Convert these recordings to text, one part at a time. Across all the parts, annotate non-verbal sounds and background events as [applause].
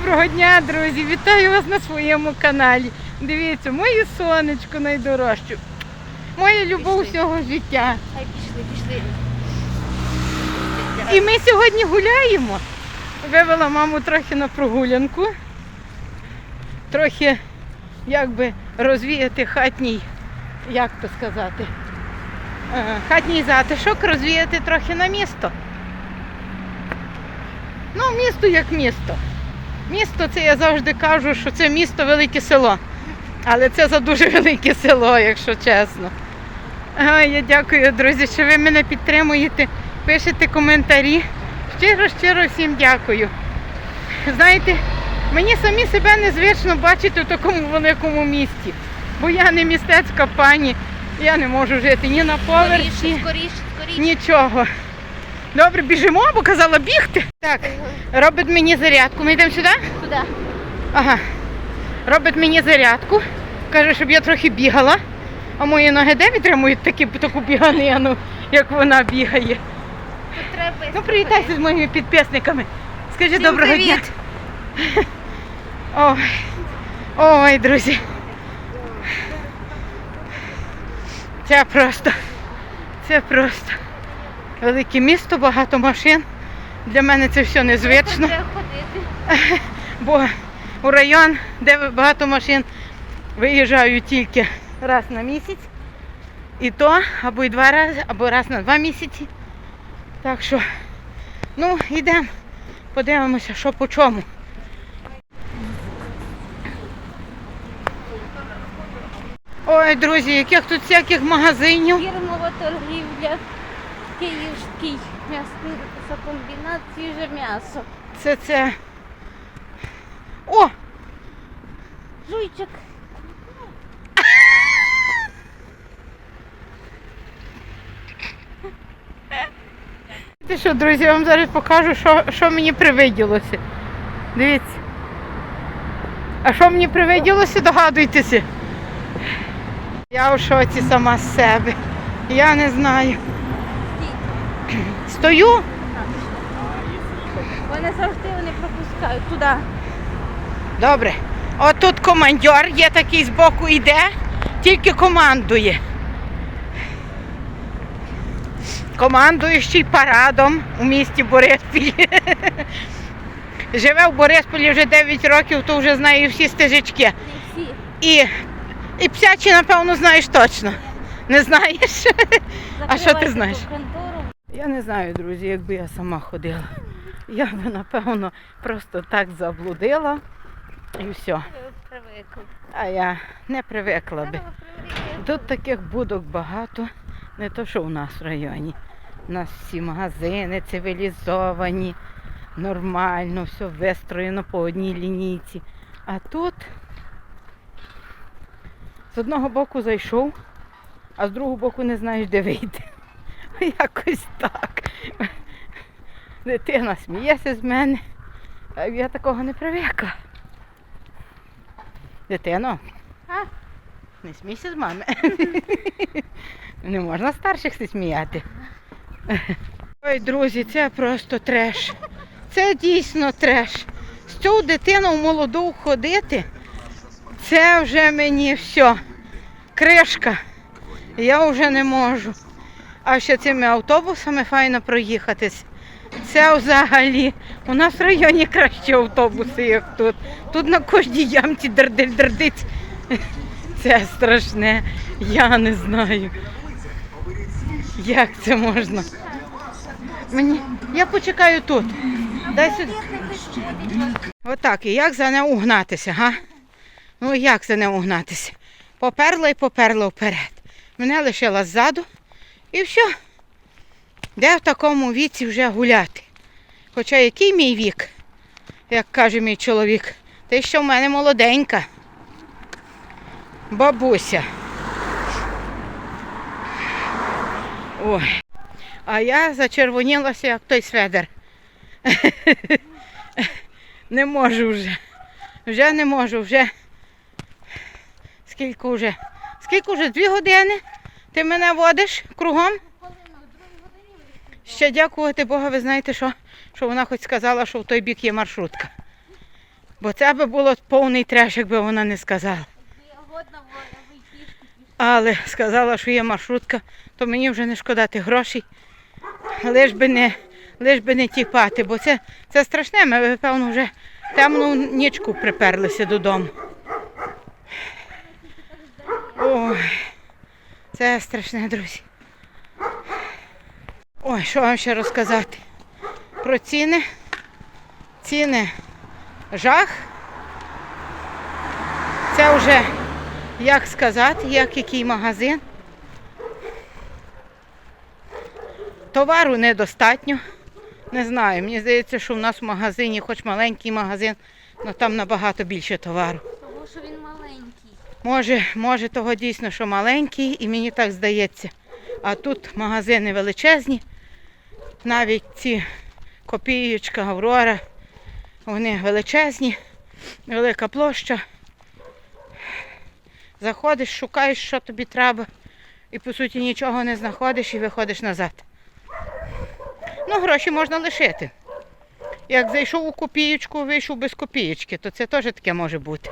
Доброго дня, друзі! Вітаю вас на своєму каналі. Дивіться, моє сонечко найдорожче. Моя любов всього життя. Хай пішли, пішли. І ми сьогодні гуляємо. Вивела маму трохи на прогулянку. Трохи якби розвіяти хатній, як то сказати, е, хатній затишок, розвіяти трохи на місто. Ну, місто як місто. Місто це я завжди кажу, що це місто велике село. Але це за дуже [laughs] велике село, якщо чесно. Я дякую, друзі, що ви мене підтримуєте, пишете коментарі. Щиро, щиро всім дякую. Знаєте, мені самі себе незвично бачити в такому великому місті, бо я не містецька пані, я не можу жити ні на поверсі, Скоріше, скоріше, скоріше. нічого. Добре, біжимо, бо казала бігти. Так, робить мені зарядку. Ми йдемо сюди? Туди. Ага. Робить мені зарядку. Каже, щоб я трохи бігала. А мої ноги де витримують такі, таку біганину, як вона бігає. Треба. Ну, привітайся з моїми підписниками. Скажи Всім доброго привіт. дня. Ой. Ой, друзі. Це просто. Це просто. Велике місто, багато машин. Для мене це все незвично. [laughs] Бо у район, де багато машин, виїжджаю тільки раз на місяць. І то, або й два рази, або раз на два місяці. Так що, ну, йдемо, подивимося, що по чому. Ой, друзі, яких тут всяких магазинів. Фірмова торгівля. Київський м'ясний комбінат, свіже м'ясо. Це це. О! Жуйчик. Ти що, друзі, я вам зараз покажу, що, що мені привиділося. Дивіться. А що мені привиділося, догадуйтеся. Я у шоці сама з себе. Я не знаю. Стою, Вони завжди вони пропускають туди. добре. От тут командир є такий збоку йде, тільки командує. Командуючий парадом у місті Бориспіль. [laughs] Живе в Борисполі вже 9 років, то вже знає всі стежечки. І, і псячі, напевно, знаєш точно. Не знаєш? [laughs] А що ти знаєш? Я не знаю, друзі, якби я сама ходила. Я би, напевно, просто так заблудила і все. А я не привикла би. Тут таких будок багато, не то, що у нас в районі. У нас всі магазини цивілізовані, нормально, все вистроєно по одній лінійці. А тут з одного боку зайшов, а з другого боку не знаєш, де вийти. [laughs] Якось так. Дитина сміється з мене, а я такого не привикла. Дитино, А? не смійся з мами. [laughs] Не можна старших сміяти. Ой, друзі, це просто треш. Це дійсно треш. З цю дитину в молоду ходити, це вже мені все. Кришка. Я вже не можу. А ще цими автобусами файно проїхатись. Це взагалі. У нас в районі кращі автобуси, як тут. Тут на кожній ямці дердель-дердить. [laughs] Це страшне. Я не знаю. Як це можна? Мені... Я почекаю тут. Дай сюди. Отак. І як за не угнатися, га? Ну як за не угнатися? Поперла і поперла вперед. Мене лишила ззаду і все. Де в такому віці вже гуляти? Хоча який мій вік, як каже мій чоловік, ти що в мене молоденька. Бабуся. Ой. А я зачервонілася, як той сведер. [laughs] Не можу вже. Вже не можу, вже. Скільки вже? Скільки вже? Дві години? Ти мене водиш кругом? Ще дякувати Богу, ви знаєте, що, що вона хоч сказала, що в той бік є маршрутка. Бо це би було повний треш, якби вона не сказала. Але сказала, що є маршрутка, то мені вже не шкодати грошей. Лиш би не, лиш би не тіпати, бо це, це страшне. Ми, певно, вже темну нічку приперлися додому. Ой, це страшне, друзі. Ой, що вам ще розказати? Про ціни. Ціни жах. Це вже як сказати, як який магазин. Товару недостатньо. Не знаю, мені здається, що в нас в магазині, хоч маленький магазин, але там набагато більше товару. Тому що він маленький. Може, може того дійсно, що маленький, і мені так здається. А тут магазини величезні. Навіть ці копієчка, Аврора, вони величезні, велика площа. Заходиш, шукаєш, що тобі треба, і по суті нічого не знаходиш і виходиш назад. Ну, гроші можна лишити. Як зайшов у копієчку, вийшов без копієчки, то це теж таке може бути.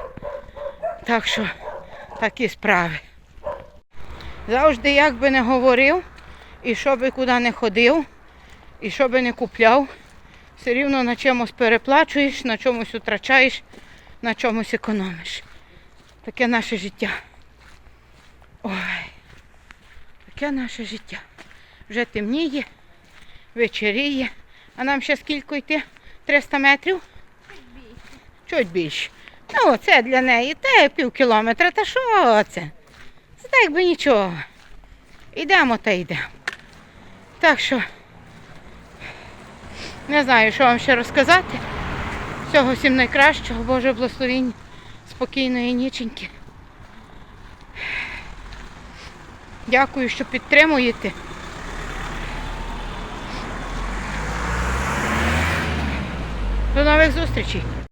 Так що такі справи. Завжди як би не говорив, і що би куди не ходив, і що би не купляв, все рівно на чомусь переплачуєш, на чомусь втрачаєш, на чомусь економиш. Таке наше життя. Ой, таке наше життя. Вже темніє, вечеріє. А нам ще скільки йти? 300 метрів? Чуть більше. Ну, це для неї те пів кілометра, та що це? Це так би нічого. Йдемо та йдемо. Так що не знаю, що вам ще розказати. Всього всім найкращого, Боже благословінь, спокійної ніченьки. Дякую, що підтримуєте. До нових зустрічей!